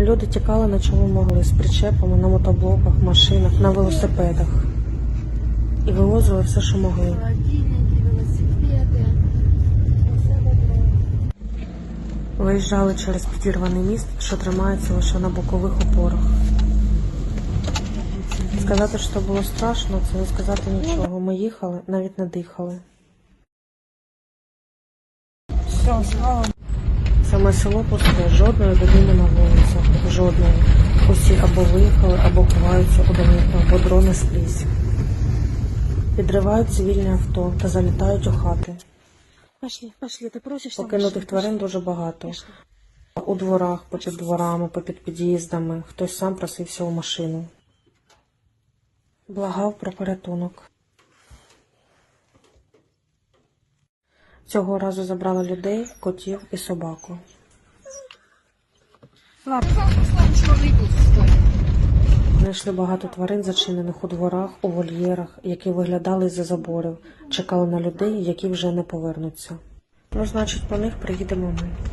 Люди тікали на чому могли з причепами, на мотоблоках, машинах, на велосипедах. І вивозили все, що могли. Виїжджали через підірваний міст, що тримається лише на бокових опорах. Сказати, що було страшно, це не сказати нічого. Ми їхали, навіть не дихали. Все, слава Саме село пусте, жодної людини на вулицях, жодної. Усі або виїхали, або ховаються у домівках, бо дрони скрізь. Підривають цивільні авто та залітають у хати. Пошли, пошли, ты просишь? Покинутих тварин дуже багато. У дворах, попід дворами, попід під'їздами. Хтось сам просився у машину. Благав про порятунок. Цього разу забрали людей, котів і собаку. Знайшли багато тварин, зачинених у дворах, у вольєрах, які виглядали з-за заборів, чекали на людей, які вже не повернуться. Ну, значить, по них приїдемо ми.